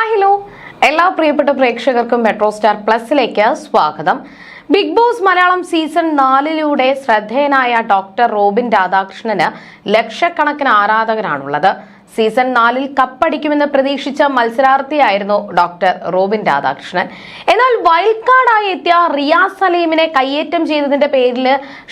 Hi hello എല്ലാ പ്രിയപ്പെട്ട പ്രേക്ഷകർക്കും മെട്രോ സ്റ്റാർ പ്ലസിലേക്ക് സ്വാഗതം. ബിഗ് ബോസ് മലയാളം സീസൺ നാലിലൂടെ ശ്രദ്ധേയനായ ഡോക്ടർ റോബിൻ രാധാകൃഷ്ണന് ലക്ഷക്കണക്കിന് ആരാധകരാണുള്ളത്. സീസൺ നാലിൽ കപ്പടിക്കുമെന്ന് പ്രതീക്ഷിച്ച മത്സരാർത്ഥിയായിരുന്നു ഡോക്ടർ റോബിൻ രാധാകൃഷ്ണൻ. എന്നാൽ വൈൽഡ് കാർഡായി എത്തിയ റിയാസ് സലീമിനെ കയ്യേറ്റം ചെയ്തതിന്റെ പേരിൽ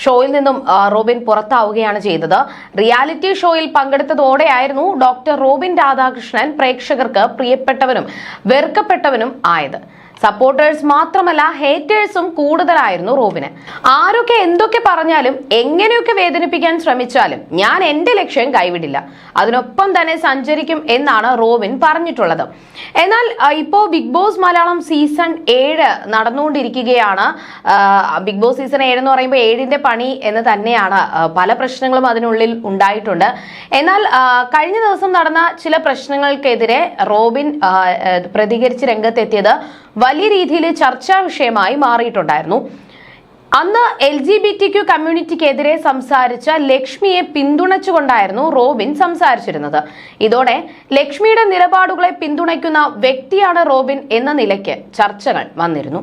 ഷോയിൽ നിന്നും റോബിൻ പുറത്താവുകയാണ് ചെയ്തത്. റിയാലിറ്റി ഷോയിൽ പങ്കെടുത്തതോടെയായിരുന്നു ഡോക്ടർ റോബിൻ രാധാകൃഷ്ണൻ പ്രേക്ഷകർക്ക് പ്രിയപ്പെട്ടവനും വെറുക്കപ്പെട്ടവനും ആയത്. സപ്പോർട്ടേഴ്സ് മാത്രമല്ല ഹേറ്റേഴ്സും കൂടുതലായിരുന്നു റോബിന് ആരൊക്കെ എന്തൊക്കെ പറഞ്ഞാലും എങ്ങനെയൊക്കെ വേദനിപ്പിക്കാൻ ശ്രമിച്ചാലും ഞാൻ എന്റെ ലക്ഷ്യം കൈവിടില്ല. അതിനൊപ്പം തന്നെ സഞ്ചരിക്കും എന്നാണ് റോബിൻ പറഞ്ഞിട്ടുള്ളത്. എന്നാൽ ഇപ്പോൾ ഇപ്പോ ബിഗ് ബോസ് മലയാളം സീസൺ ഏഴ് നടന്നുകൊണ്ടിരിക്കുകയാണ്. ബിഗ് ബോസ് സീസൺ ഏഴ് എന്ന് പറയുമ്പോൾ ഏഴിന്റെ പണി എന്ന് തന്നെയാണ് പല പ്രശ്നങ്ങളും അതിനുള്ളിൽ ഉണ്ടായിട്ടുണ്ട്. എന്നാൽ കഴിഞ്ഞ ദിവസം നടന്ന ചില പ്രശ്നങ്ങൾക്കെതിരെ റോബിൻ പ്രതികരിച്ച് രംഗത്തെത്തിയത് വലിയ രീതിയിൽ ചർച്ചാ വിഷയമായി മാറിയിട്ടുണ്ടായിരുന്നു. അന്ന് L G B T Q കമ്മ്യൂണിറ്റിക്കെതിരെ സംസാരിച്ച ലക്ഷ്മിയെ പിന്തുണച്ചുകൊണ്ടായിരുന്നു റോബിൻ സംസാരിച്ചിരുന്നത്. ഇതോടെ ലക്ഷ്മിയുടെ നിലപാടുകളെ പിന്തുണയ്ക്കുന്ന വ്യക്തിയാണ് റോബിൻ എന്ന നിലയ്ക്ക് ചർച്ചകൾ വന്നിരുന്നു.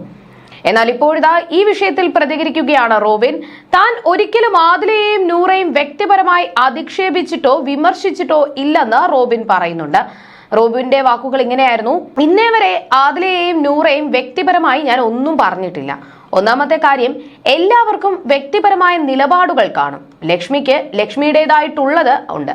എന്നാൽ ഇപ്പോഴിതാ ഈ വിഷയത്തിൽ പ്രതികരിക്കുകയാണ് റോബിൻ. താൻ ഒരിക്കലും ആദിലയെയും നൂറേയും വ്യക്തിപരമായി അധിക്ഷേപിച്ചിട്ടോ വിമർശിച്ചിട്ടോ ഇല്ലെന്ന് റോബിൻ പറയുന്നുണ്ട്. റോബിന്റെ വാക്കുകൾ ഇങ്ങനെയായിരുന്നു. ഇന്നേ വരെ ആദിലയെയും നൂറേയും വ്യക്തിപരമായി ഞാൻ ഒന്നും പറഞ്ഞിട്ടില്ല. ഒന്നാമത്തെ കാര്യം എല്ലാവർക്കും വ്യക്തിപരമായ നിലപാടുകൾ കാണും. ലക്ഷ്മിക്ക് ലക്ഷ്മിയുടേതായിട്ടുള്ളത് ഉണ്ട്.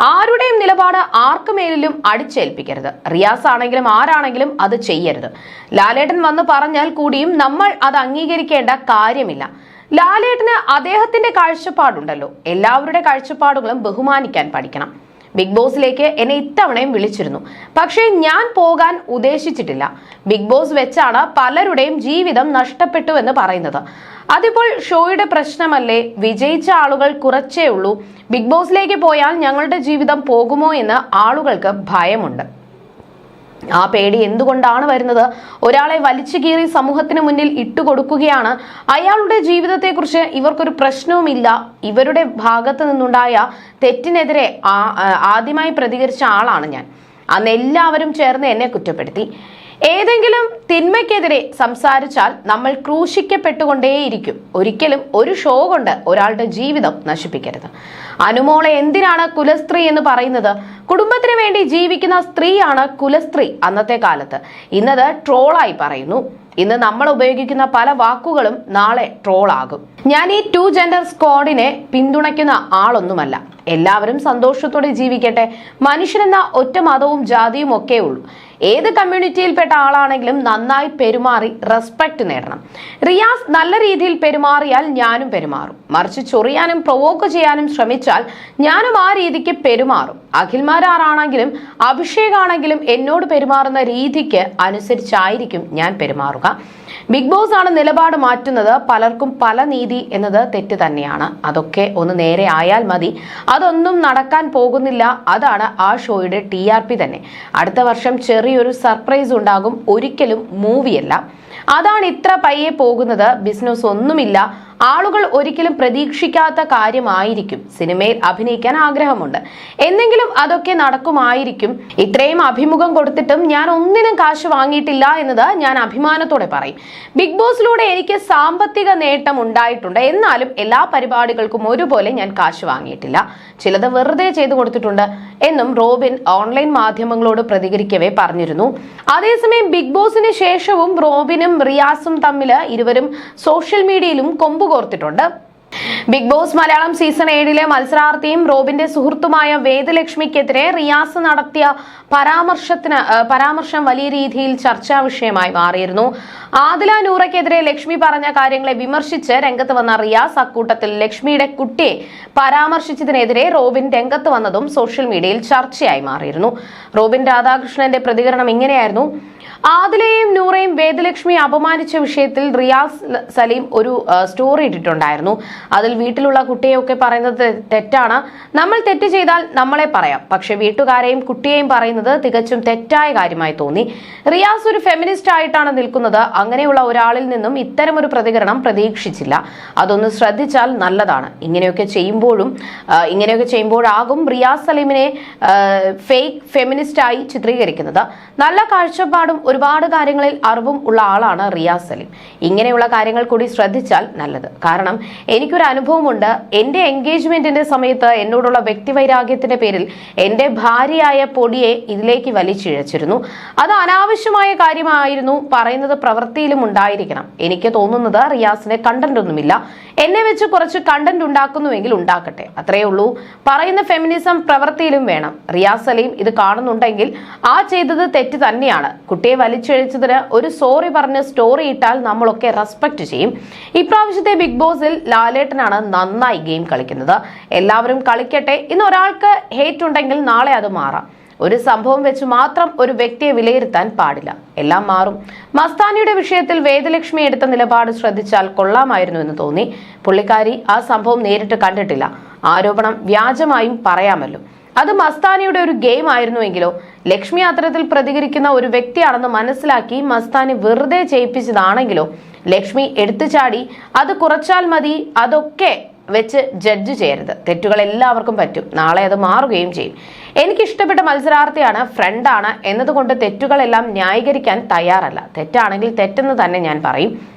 ആരുടെയും നിലപാട് ആർക്കുമേലും അടിച്ചേൽപ്പിക്കരുത്. റിയാസ് ആണെങ്കിലും ആരാണെങ്കിലും അത് ചെയ്യരുത്. ലാലേട്ടൻ വന്ന് പറഞ്ഞാൽ കൂടിയും നമ്മൾ അത് അംഗീകരിക്കേണ്ട കാര്യമില്ല. ലാലേട്ടന് അദ്ദേഹത്തിന്റെ കാഴ്ചപ്പാടുണ്ടല്ലോ. എല്ലാവരുടെ കാഴ്ചപ്പാടുകളും ബഹുമാനിക്കാൻ പഠിക്കണം. ബിഗ് ബോസിലേക്ക് എന്നെ ഇത്തവണയും വിളിച്ചിരുന്നു. പക്ഷേ ഞാൻ പോകാൻ ഉദ്ദേശിച്ചിട്ടില്ല. ബിഗ് ബോസ് വെച്ചാണ് പലരുടെയും ജീവിതം നഷ്ടപ്പെട്ടു എന്ന് പറയുന്നത്. അതിപ്പോൾ ഷോയുടെ പ്രശ്നമല്ലേ? വിജയിച്ച ആളുകൾ കുറച്ചേ ഉള്ളൂ. ബിഗ് ബോസിലേക്ക് പോയാൽ ഞങ്ങളുടെ ജീവിതം പോകുമോ എന്ന് ആളുകൾക്ക് ഭയമുണ്ട്. ആ പേടി എന്തുകൊണ്ടാണ് വരുന്നത്? ഒരാളെ വലിച്ചു കീറി സമൂഹത്തിന് മുന്നിൽ ഇട്ടുകൊടുക്കുകയാണ്. അയാളുടെ ജീവിതത്തെക്കുറിച്ച് ഇവർക്കൊരു പ്രശ്നവുമില്ല. ഇവരുടെ ഭാഗത്ത് നിന്നുണ്ടായ തെറ്റിനെതിരെ ആദ്യമായി പ്രതികരിച്ച ആളാണ് ഞാൻ. അന്ന് എല്ലാവരും ചേർന്ന് എന്നെ കുറ്റപ്പെടുത്തി. ഏതെങ്കിലും തിന്മയ്ക്കെതിരെ സംസാരിച്ചാൽ നമ്മൾ ക്രൂശിക്കപ്പെട്ടുകൊണ്ടേയിരിക്കും. ഒരിക്കലും ഒരു ഷോ കൊണ്ട് ഒരാളുടെ ജീവിതം നശിപ്പിക്കരുത്. അനുമോളെ എന്തിനാണ് കുലസ്ത്രീ എന്ന് പറയുന്നത്? കുടുംബത്തിന് വേണ്ടി ജീവിക്കുന്ന സ്ത്രീയാണ് കുലസ്ത്രീ അന്നത്തെ കാലത്ത്. ഇന്നത് ട്രോളായി പറയുന്നു. ഇന്ന് നമ്മൾ ഉപയോഗിക്കുന്ന പല വാക്കുകളും നാളെ ട്രോളാകും. ഞാൻ ഈ ടു ജെൻഡർ സ്ക്വാഡിനെ പിന്തുണയ്ക്കുന്ന ആളൊന്നുമല്ല. എല്ലാവരും സന്തോഷത്തോടെ ജീവിക്കട്ടെ. മനുഷ്യനെന്ന ഒറ്റ മതവും ജാതിയും ഒക്കെ ഉള്ളൂ ഏത് കമ്മ്യൂണിറ്റിയിൽപ്പെട്ട ആളാണെങ്കിലും നന്നായി പെരുമാറി റെസ്പെക്ട് നേടണം. റിയാസ് നല്ല രീതിയിൽ പെരുമാറിയാൽ ഞാനും പെരുമാറും. മറിച്ച് ചൊറിയാനും പ്രൊവോക്ക് ചെയ്യാനും ശ്രമിച്ചാൽ ഞാനും ആ രീതിക്ക് പെരുമാറും. അഖിൽമാരാറാണെങ്കിലും അഭിഷേകാണെങ്കിലും എന്നോട് പെരുമാറുന്ന രീതിക്ക് അനുസരിച്ചായിരിക്കും ഞാൻ പെരുമാറുക. ബിഗ് ബോസ് ആണ് നിലപാട് മാറ്റുന്നത്. പലർക്കും പല നീതി എന്നത് തെറ്റ് തന്നെയാണ്. അതൊക്കെ ഒന്ന് നേരെ ആയാൽ മതി. അതൊന്നും നടക്കാൻ പോകുന്നില്ല. അതാണ് ആ ഷോയുടെ ടി തന്നെ. അടുത്ത വർഷം ചെറിയൊരു സർപ്രൈസ് ഉണ്ടാകും. ഒരിക്കലും മൂവിയല്ല അതാണ് ഇത്ര പയ്യെ പോകുന്നത്. ബിസിനസ് ഒന്നുമില്ല. ആളുകൾ ഒരിക്കലും പ്രതീക്ഷിക്കാത്ത കാര്യമായിരിക്കും. സിനിമയിൽ അഭിനയിക്കാൻ ആഗ്രഹമുണ്ട്. എന്തെങ്കിലും അതൊക്കെ നടക്കുമായിരിക്കും. ഇത്രയും അഭിമുഖം കൊടുത്തിട്ടും ഞാൻ ഒന്നിനും കാശ് വാങ്ങിയിട്ടില്ല എന്നത് ഞാൻ അഭിമാനത്തോടെ പറയും. ബിഗ് ബോസിലൂടെ എനിക്ക് സാമ്പത്തിക നേട്ടം ഉണ്ടായിട്ടുണ്ട്. എന്നാലും എല്ലാ പരിപാടികൾക്കും ഒരുപോലെ ഞാൻ കാശ് വാങ്ങിയിട്ടില്ല. ചിലത് വെറുതെ ചെയ്തു കൊടുത്തിട്ടുണ്ട്. എന്നും റോബിൻ ഓൺലൈൻ മാധ്യമങ്ങളോട് പ്രതികരിക്കവേ പറഞ്ഞിരുന്നു. അതേസമയം ബിഗ് ബോസിന് ശേഷവും റോബിനും റിയാസും തമ്മിൽ ഇരുവരും സോഷ്യൽ മീഡിയയിലും കൊമ്പ് കോർത്തിട്ടുണ്ട് ബിഗ് ബോസ് മലയാളം സീസൺ ഏഴിലെ മത്സരാർത്ഥിയും റോബിന്റെ സുഹൃത്തുമായ വേദലക്ഷ്മിക്കെതിരെ റിയാസ് നടത്തിയ പരാമർശത്തിന് പരാമർശം വലിയ രീതിയിൽ ചർച്ചാ വിഷയമായി മാറിയിരുന്നു. ആദില നൂറയ്ക്കെതിരെ ലക്ഷ്മി പറഞ്ഞ കാര്യങ്ങളെ വിമർശിച്ച് രംഗത്ത് വന്ന റിയാസ് അക്കൂട്ടത്തിൽ ലക്ഷ്മിയുടെ കുട്ടിയെ പരാമർശിച്ചതിനെതിരെ റോബിൻ രംഗത്ത് വന്നതും സോഷ്യൽ മീഡിയയിൽ ചർച്ചയായി മാറിയിരുന്നു. റോബിൻ രാധാകൃഷ്ണന്റെ പ്രതികരണം ഇങ്ങനെയായിരുന്നു. ആദിലയെയും നൂറേയും വേദലക്ഷ്മി അപമാനിച്ച വിഷയത്തിൽ റിയാസ് സലീം ഒരു സ്റ്റോറി ഇട്ടിട്ടുണ്ടായിരുന്നു. അതിൽ വീട്ടിലുള്ള കുട്ടിയെയൊക്കെ പറയുന്നത് തെറ്റാണ്. നമ്മൾ തെറ്റ് ചെയ്താൽ നമ്മളെ പറയാം. പക്ഷെ വീട്ടുകാരെയും കുട്ടിയെയും പറയുന്നത് തികച്ചും തെറ്റായ കാര്യമായി തോന്നി. റിയാസ് ഒരു ഫെമിനിസ്റ്റ് ആയിട്ടാണ് നിൽക്കുന്നത്. അങ്ങനെയുള്ള ഒരാളിൽ നിന്നും ഇത്തരം ഒരു പ്രതികരണം പ്രതീക്ഷിച്ചില്ല. അതൊന്ന് ശ്രദ്ധിച്ചാൽ നല്ലതാണ്. ഇങ്ങനെയൊക്കെ ചെയ്യുമ്പോഴും ഇങ്ങനെയൊക്കെ ചെയ്യുമ്പോഴാകും റിയാസ് സലീമിനെ ഫേക്ക് ഫെമിനിസ്റ്റായി ചിത്രീകരിക്കുന്നത്. നല്ല കാഴ്ചപ്പാടും ഒരുപാട് കാര്യങ്ങളിൽ അറിവും ഉള്ള ആളാണ് റിയാസ് സലീം. ഇങ്ങനെയുള്ള കാര്യങ്ങൾ കൂടി ശ്രദ്ധിച്ചാൽ നല്ലത്. കാരണം എനിക്കൊരു അനുഭവമുണ്ട്. എന്റെ എൻഗേജ്മെന്റിന്റെ സമയത്ത് എന്നോടുള്ള വ്യക്തിവൈരാഗ്യത്തിന്റെ പേരിൽ എന്റെ ഭാര്യയായ പൊടിയെ ഇതിലേക്ക് വലിച്ചിഴച്ചിരുന്നു. അത് അനാവശ്യമായ കാര്യമായിരുന്നു. പറയുന്നത് പ്രവൃത്തിയിലും ഉണ്ടായിരിക്കണം. എനിക്ക് തോന്നുന്നത് റിയാസിന് കണ്ടന്റ് ഒന്നുമില്ല എന്നെ വെച്ച് കുറച്ച് കണ്ടന്റ് ഉണ്ടാക്കുന്നുവെങ്കിൽ ഉണ്ടാക്കട്ടെ. അത്രയേ ഉള്ളൂ. പറയുന്ന ഫെമിനിസം പ്രവൃത്തിയിലും വേണം. റിയാസ് അലീം ഇത് കാണുന്നുണ്ടെങ്കിൽ ആ ചെയ്തത് തെറ്റ് തന്നെയാണ്. കുട്ടിയെ വലിച്ചെഴിച്ചതിന് ഒരു സോറി പറഞ്ഞ് സ്റ്റോറി ഇട്ടാൽ നമ്മളൊക്കെ റെസ്പെക്ട് ചെയ്യും. ഇപ്രാവശ്യത്തെ ബിഗ് ബോസിൽ ലാലേട്ടനാണ് നന്നായി ഗെയിം കളിക്കുന്നത്. എല്ലാവരും കളിക്കട്ടെ. ഇന്ന് ഒരാൾക്ക് ഹേറ്റ് ഉണ്ടെങ്കിൽ നാളെ അത് മാറാം. ഒരു സംഭവം വെച്ച് മാത്രം ഒരു വ്യക്തിയെ വിലയിരുത്താൻ പാടില്ല. എല്ലാം മാറും. മസ്താനിയുടെ വിഷയത്തിൽ വേദലക്ഷ്മി എടുത്ത നിലപാട് ശ്രദ്ധിച്ചാൽ കൊള്ളാമായിരുന്നു എന്ന് തോന്നി. പുള്ളിക്കാരി ആ സംഭവം നേരിട്ട് കണ്ടിട്ടില്ല. ആരോപണം വ്യാജമായും പറയാമല്ലോ. അത് മസ്താനിയുടെ ഒരു ഗെയിം ആയിരുന്നുവെങ്കിലോ? ലക്ഷ്മി അത്തരത്തിൽ പ്രതികരിക്കുന്ന ഒരു വ്യക്തിയാണെന്ന് മനസ്സിലാക്കി മസ്താനി വെറുതെ ചെയ്യിപ്പിച്ചതാണെങ്കിലോ? ലക്ഷ്മി എടുത്തുചാടി അത് കുറച്ചാൽ മതി അതൊക്കെ വെച്ച് ജഡ്ജ് ചെയ്യരുത്. തെറ്റുകൾ എല്ലാവർക്കും പറ്റും. നാളെ അത് മാറുകയും ചെയ്യും. എനിക്ക് ഇഷ്ടപ്പെട്ട മത്സരാർത്ഥിയാണ് ഫ്രണ്ടാണ് എന്നതുകൊണ്ട് തെറ്റുകളെല്ലാം ന്യായീകരിക്കാൻ തയ്യാറല്ല. തെറ്റാണെങ്കിൽ തെറ്റെന്ന് തന്നെ ഞാൻ പറയും.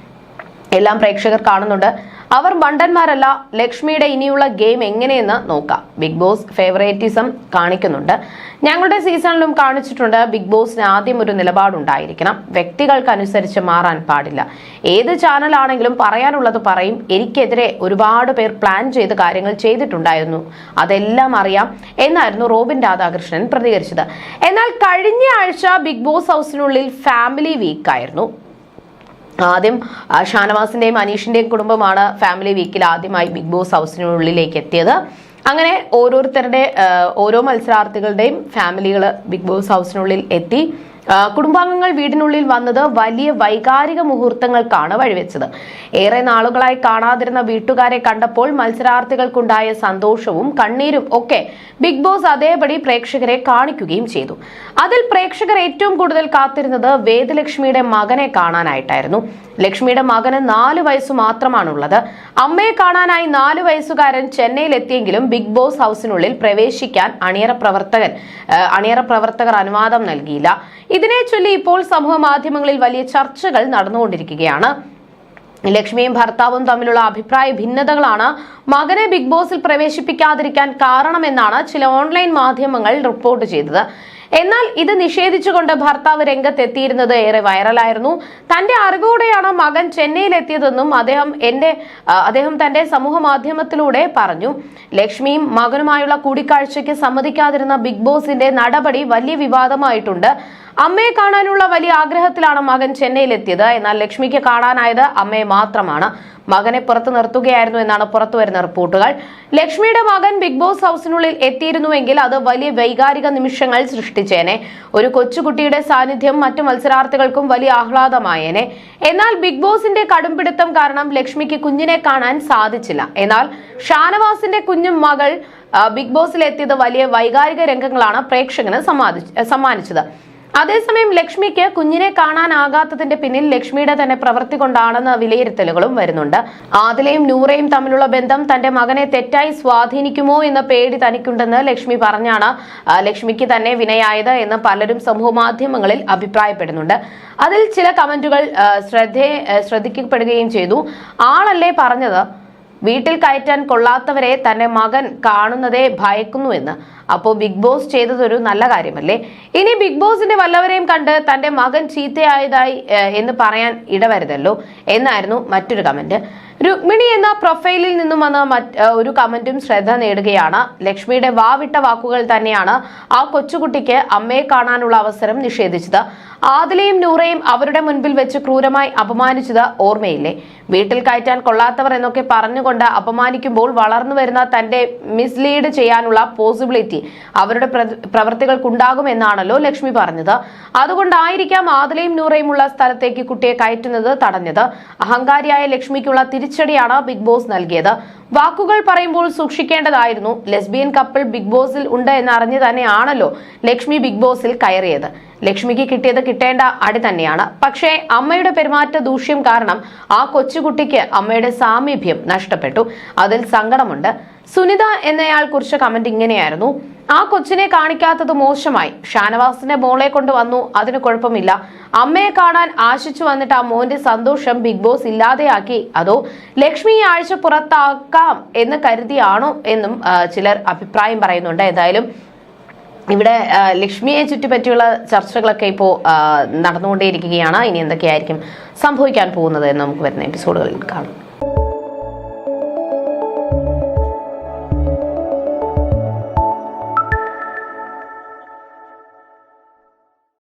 എല്ലാം പ്രേക്ഷകർ കാണുന്നുണ്ട്. അവർ ബണ്ടന്മാരല്ല ലക്ഷ്മിയുടെ ഇനിയുള്ള ഗെയിം എങ്ങനെയെന്ന് നോക്കാം. ബിഗ് ബോസ് ഫേവറേറ്റിസം കാണിക്കുന്നുണ്ട്. ഞങ്ങളുടെ സീസണിലും കാണിച്ചിട്ടുണ്ട് ബിഗ് ബോസിന് ആദ്യം ഒരു നിലപാടുണ്ടായിരിക്കണം. വ്യക്തികൾക്കനുസരിച്ച് മാറാൻ പാടില്ല. ഏത് ചാനലാണെങ്കിലും പറയാനുള്ളത് പറയും. എനിക്കെതിരെ ഒരുപാട് പേർ പ്ലാൻ ചെയ്ത് കാര്യങ്ങൾ ചെയ്തിട്ടുണ്ടായിരുന്നു. അതെല്ലാം അറിയാം എന്നായിരുന്നു റോബിൻ രാധാകൃഷ്ണൻ പ്രതികരിച്ചത്. എന്നാൽ കഴിഞ്ഞ ആഴ്ച ബിഗ് ബോസ് ഹൗസിനുള്ളിൽ ഫാമിലി വീക്ക് ആയിരുന്നു ആദ്യം ഷാനവാസിന്റെയും അനീഷിന്റെയും കുടുംബമാണ് ഫാമിലി വീക്കിൽ ആദ്യമായി ബിഗ് ബോസ് ഹൗസിനുള്ളിലേക്ക് എത്തിയത്. അങ്ങനെ ഓരോരുത്തരുടെ ഓരോ മത്സരാർത്ഥികളുടെയും ഫാമിലികൾ ബിഗ് ബോസ് ഹൗസിനുള്ളിൽ എത്തി. കുടുംബാംഗങ്ങൾ വീടിനുള്ളിൽ വന്നത് വലിയ വൈകാരിക മുഹൂർത്തങ്ങൾക്കാണ് വഴിവെച്ചത്. ഏറെ നാളുകളായി കാണാതിരുന്ന വീട്ടുകാരെ കണ്ടപ്പോൾ മത്സരാർത്ഥികൾക്കുണ്ടായ സന്തോഷവും കണ്ണീരും ഒക്കെ ബിഗ് ബോസ് അതേപടി പ്രേക്ഷകരെ കാണിക്കുകയും ചെയ്തു. അതിൽ പ്രേക്ഷകർ ഏറ്റവും കൂടുതൽ കാത്തിരുന്നത് വേദലക്ഷ്മിയുടെ മകനെ കാണാനായിട്ടായിരുന്നു. ലക്ഷ്മിയുടെ മകന് നാല് വയസ്സ് മാത്രമാണുള്ളത്. അമ്മയെ കാണാനായി നാല് വയസ്സുകാരൻ ചെന്നൈയിൽ എത്തിയെങ്കിലും ബിഗ് ബോസ് ഹൗസിനുള്ളിൽ പ്രവേശിക്കാൻ അണിയറ പ്രവർത്തകൻ അണിയറ പ്രവർത്തകർ അനുവാദം നൽകിയില്ല. ഇതിനെ ചൊല്ലി ഇപ്പോൾ സമൂഹ മാധ്യമങ്ങളിൽ വലിയ ചർച്ചകൾ നടന്നുകൊണ്ടിരിക്കുകയാണ്. ലക്ഷ്മിയും ഭർത്താവും തമ്മിലുള്ള അഭിപ്രായ ഭിന്നതകളാണ് മകനെ ബിഗ് ബോസിൽ പ്രവേശിപ്പിക്കാതിരിക്കാൻ കാരണമെന്നാണ് ചില ഓൺലൈൻ മാധ്യമങ്ങൾ റിപ്പോർട്ട് ചെയ്തത്. എന്നാൽ ഇത് നിഷേധിച്ചുകൊണ്ട് ഭർത്താവ് രംഗത്തെത്തിയിരുന്നത് ഏറെ വൈറലായിരുന്നു. തന്റെ അറിവോടെയാണ് മകൻ ചെന്നൈയിൽ എത്തിയതെന്നും അദ്ദേഹം എന്റെ അദ്ദേഹം തന്റെ സമൂഹ മാധ്യമത്തിലൂടെ പറഞ്ഞു. ലക്ഷ്മിയും മകനുമായുള്ള കൂടിക്കാഴ്ചയ്ക്ക് സമ്മതിക്കാതിരുന്ന ബിഗ് ബോസിന്റെ നടപടി വലിയ വിവാദമായിട്ടുണ്ട്. അമ്മയെ കാണാനുള്ള വലിയ ആഗ്രഹത്തിലാണ് മകൻ ചെന്നൈയിലെത്തിയത്. എന്നാൽ ലക്ഷ്മിക്ക് കാണാനായത് അമ്മയെ മാത്രമാണ്. മകനെ പുറത്തു നിർത്തുകയായിരുന്നു എന്നാണ് പുറത്തുവരുന്ന റിപ്പോർട്ടുകൾ. ലക്ഷ്മിയുടെ മകൻ ബിഗ് ബോസ് ഹൗസിനുള്ളിൽ എത്തിയിരുന്നുവെങ്കിൽ അത് വലിയ വൈകാരിക നിമിഷങ്ങൾ സൃഷ്ടിച്ചേനെ. ഒരു കൊച്ചുകുട്ടിയുടെ സാന്നിധ്യം മറ്റു മത്സരാർത്ഥികൾക്കും വലിയ ആഹ്ലാദമായേനെ. എന്നാൽ ബിഗ് ബോസിന്റെ കടുംപിടുത്തം കാരണം ലക്ഷ്മിക്ക് കുഞ്ഞിനെ കാണാൻ സാധിച്ചില്ല. എന്നാൽ ഷാനവാസിന്റെ കുഞ്ഞും മകൾ ബിഗ് ബോസിൽ എത്തിയത് വലിയ വൈകാരിക രംഗങ്ങളാണ് പ്രേക്ഷകന് സമ്മാനിച്ച- സമ്മാനിച്ചത്. അതേസമയം ലക്ഷ്മിക്ക് കുഞ്ഞിനെ കാണാനാകാത്തതിന്റെ പിന്നിൽ ലക്ഷ്മിയുടെ തന്നെ പ്രവൃത്തി കൊണ്ടാണെന്ന വിലയിരുത്തലുകളും വരുന്നുണ്ട്. ആദിലയും നൂറയും തമ്മിലുള്ള ബന്ധം തന്റെ മകനെ തെറ്റായി സ്വാധീനിക്കുമോ എന്ന പേടി തനിക്കുണ്ടെന്ന് ലക്ഷ്മി പറഞ്ഞാണ് ലക്ഷ്മിക്ക് തന്നെ വിനയായത് എന്ന് പലരും സമൂഹ മാധ്യമങ്ങളിൽ അഭിപ്രായപ്പെടുന്നുണ്ട്. അതിൽ ചില കമന്റുകൾ ശ്രദ്ധേ ശ്രദ്ധിക്കപ്പെടുകയും ചെയ്തു. ആളല്ലേ പറഞ്ഞത്? വീട്ടിൽ കയറ്റാൻ കൊള്ളാത്തവരെ തന്റെ മകൻ കാണുന്നതേ ഭയക്കുന്നുവെന്ന്. അപ്പോൾ ബിഗ് ബോസ് ചെയ്തതൊരു നല്ല കാര്യമല്ലേ? ഇനി ബിഗ് ബോസിന്റെ വല്ലവരെയും കണ്ട് തന്റെ മകൻ ചീത്തയായതായി എന്ന് പറയാൻ ഇടവരുതല്ലോ. എന്നായിരുന്നു മറ്റൊരു കമന്റ് രുക്മിണി എന്ന പ്രൊഫൈലിൽ നിന്നും വന്ന ഒരു കമന്റും ശ്രദ്ധ നേടുകയാണ്. ലക്ഷ്മിയുടെ വാവിട്ട വാക്കുകൾ തന്നെയാണ് ആ കൊച്ചുകുട്ടിക്ക് അമ്മയെ കാണാനുള്ള അവസരം നിഷേധിച്ചത്. ആദിലയും നൂറയും അവരുടെ മുൻപിൽ വെച്ച് ക്രൂരമായി അപമാനിച്ചത് ഓർമ്മയില്ലേ? വീട്ടിൽ കയറ്റാൻ കൊള്ളാത്തവർ എന്നൊക്കെ പറഞ്ഞുകൊണ്ട് അപമാനിക്കുമ്പോൾ വളർന്നു വരുന്ന തന്റെ മിസ്ലീഡ് ചെയ്യാനുള്ള പോസിബിലിറ്റി അവരുടെ പ്ര- പ്രവർത്തികൾക്കുണ്ടാകുമെന്നാണല്ലോ ലക്ഷ്മി പറഞ്ഞത്. അതുകൊണ്ടായിരിക്കാം ആദിലയും നൂറയും ഉള്ള സ്ഥലത്തേക്ക് കുട്ടിയെ കയറ്റുന്നത് തടഞ്ഞത്. അഹങ്കാരിയായ ലക്ഷ്മിക്കുള്ള തിരിച്ചടിയാണ് ബിഗ് ബോസ് നൽകിയത്. വാക്കുകൾ പറയുമ്പോൾ സൂക്ഷിക്കേണ്ടതായിരുന്നു. ലെസ്ബിയൻ കപ്പിൾ ബിഗ് ബോസിൽ ഉണ്ട് എന്നറിഞ്ഞു തന്നെയാണല്ലോ ലക്ഷ്മി ബിഗ് ബോസിൽ കയറിയത്. ലക്ഷ്മിക്ക് കിട്ടിയത് കിട്ടേണ്ട അടി തന്നെയാണ്. പക്ഷേ അമ്മയുടെ പെരുമാറ്റ ദൂഷ്യം കാരണം ആ കൊച്ചുകുട്ടിക്ക് അമ്മയുടെ സാമീപ്യം നഷ്ടപ്പെട്ടു. അതിൽ സങ്കടമുണ്ട്. സുനിത എന്നയാൾ കുറിച്ച കമന്റ് ഇങ്ങനെയായിരുന്നു. ആ കൊച്ചിനെ കാണിക്കാത്തത് മോശമായി. ഷാനവാസിന്റെ മോളെ കൊണ്ട് വന്നു അതിന് കുഴപ്പമില്ല. അമ്മയെ കാണാൻ ആശിച്ചു വന്നിട്ട് ആ മോന്റെ സന്തോഷം ബിഗ് ബോസ് ഇല്ലാതെയാക്കി. അതോ ലക്ഷ്മി ഈ ആഴ്ച പുറത്താക്കാം എന്ന് കരുതിയാണോ എന്നും ചിലർ അഭിപ്രായം പറയുന്നുണ്ട്. ഏതായാലും ഇവിടെ ലക്ഷ്മിയെ ചുറ്റിപ്പറ്റിയുള്ള ചർച്ചകളൊക്കെ ഇപ്പോൾ നടന്നുകൊണ്ടേയിരിക്കുകയാണ്. ഇനി എന്തൊക്കെയായിരിക്കും സംഭവിക്കാൻ പോകുന്നത് എന്ന് നമുക്ക് വരുന്ന എപ്പിസോഡുകളിൽ കാണാം.